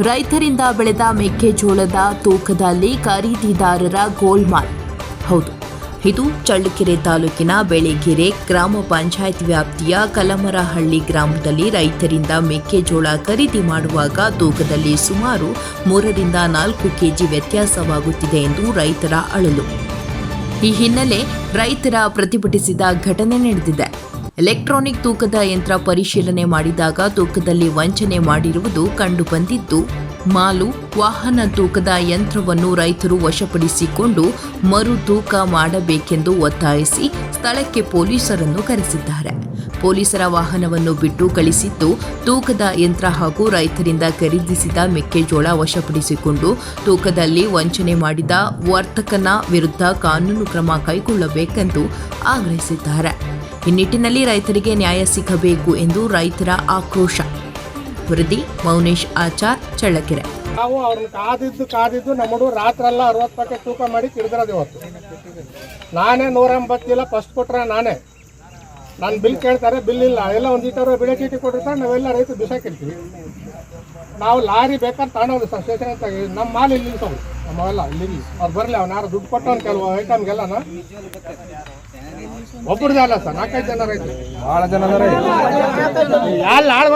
ರೈತರಿಂದ ಬೆಳೆದ ಮೆಕ್ಕೆಜೋಳದ ತೂಕದಲ್ಲಿ ಖರೀದಿದಾರರ ಗೋಲ್ಮಾಲ್. ಹೌದು, ಇದು ಚಳ್ಳಕೆರೆ ತಾಲೂಕಿನ ಬೆಳೆಗೆರೆ ಗ್ರಾಮ ಪಂಚಾಯತ್ ವ್ಯಾಪ್ತಿಯ ಕಲಮರಹಳ್ಳಿ ಗ್ರಾಮದಲ್ಲಿ ರೈತರಿಂದ ಮೆಕ್ಕೆಜೋಳ ಖರೀದಿ ಮಾಡುವಾಗ ತೂಕದಲ್ಲಿ ಸುಮಾರು ಮೂರರಿಂದ ನಾಲ್ಕು ಕೆಜಿ ವ್ಯತ್ಯಾಸವಾಗುತ್ತಿದೆ ಎಂದು ರೈತರ ಅಳಲು. ಈ ಹಿನ್ನೆಲೆ ರೈತರ ಪ್ರತಿಭಟಿಸಿದ ಘಟನೆ ನಡೆದಿದೆ. ಎಲೆಕ್ಟ್ರಾನಿಕ್ ತೂಕದ ಯಂತ್ರ ಪರಿಶೀಲನೆ ಮಾಡಿದಾಗ ತೂಕದಲ್ಲಿ ವಂಚನೆ ಮಾಡಿರುವುದು ಕಂಡುಬಂದಿದ್ದು, ಮಾಲು ವಾಹನ ತೂಕದ ಯಂತ್ರವನ್ನು ರೈತರು ವಶಪಡಿಸಿಕೊಂಡು ಮರು ತೂಕ ಮಾಡಬೇಕೆಂದು ಒತ್ತಾಯಿಸಿ ಸ್ಥಳಕ್ಕೆ ಪೊಲೀಸರನ್ನು ಕರೆಸಿದ್ದಾರೆ. ಪೊಲೀಸರ ವಾಹನವನ್ನು ಬಿಟ್ಟು ಕಳಿಸಿದ್ದು, ತೂಕದ ಯಂತ್ರ ಹಾಗೂ ರೈತರಿಂದ ಖರೀದಿಸಿದ ಮೆಕ್ಕೆಜೋಳ ವಶಪಡಿಸಿಕೊಂಡು ತೂಕದಲ್ಲಿ ವಂಚನೆ ಮಾಡಿದ ವರ್ತಕನ ವಿರುದ್ಧ ಕಾನೂನು ಕ್ರಮ ಕೈಗೊಳ್ಳಬೇಕೆಂದು ಆಗ್ರಹಿಸಿದ್ದಾರೆ. ಈ ನಿಟ್ಟಿನಲ್ಲಿ ರೈತರಿಗೆ ನ್ಯಾಯ ಸಿಗಬೇಕು ಎಂದು ರೈತರ ಆಕ್ರೋಶ. ವರದಿ ಮೌನೇಶ್ ಆಚಾರ್, ಚಳ್ಳಕೆರೆ. ನಾವು ಅವ್ರನ್ನ ಕಾದಿದ್ದು ಕಾದಿದ್ದು ನಮ್ಮ ಹುಡುಗರು ರಾತ್ರೆಲ್ಲ ಅರವತ್ತು ಪ್ಯಾಕೆಟ್ ತೂಕ ಮಾಡಿ ತಿರ್ದಿರೋದು ಇವತ್ತು. ನಾನೇ ನೂರ ಎಂಬತ್ತು ಚೀಲ ಫಸ್ಟ್ ಕೊಟ್ರೆ ನಾನೇ. ನಾನು ಬಿಲ್ ಕೇಳ್ತಾರೆ, ಬಿಲ್ ಇಲ್ಲ. ಎಲ್ಲ ಒಂದು ಇಟ್ಟರು ಬಿಳೆ ಚೀಟಿ ಕೊಟ್ಟಿರ್ತಾರೆ, ನಾವೆಲ್ಲ ರೈತರು ಬಿಸಾಕಿರ್ತೀವಿ ನಾವು ಲಾರಿ ಬೇಕಾದ್ರೆ ತಾಣೋದು ಸರ್ ಸ್ಟೇಷನ್ ಅಂತ ನಮ್ಮ ಮಾಲ್ ಇಲ್ಲಿ ನಿಲ್ಸೋದು ನಮ್ಮವೆಲ್ಲ, ಇಲ್ಲಿ ಅವ್ರು ಬರಲಿ, ಅವ್ನು ಯಾರು ದುಡ್ಡು ಕೊಟ್ಟವನು ಕೆಲವು ಐಟಮ್ಗೆಲ್ಲನ ಒಬ್ಬರದೇ ಅಲ್ಲ ಸರ್ ನಾಲ್ಕೈದು ಜನ ರೈತರು ಬಹಳ ಜನ ಅದಾರೆ ಯಾರು ಆಳ್ವ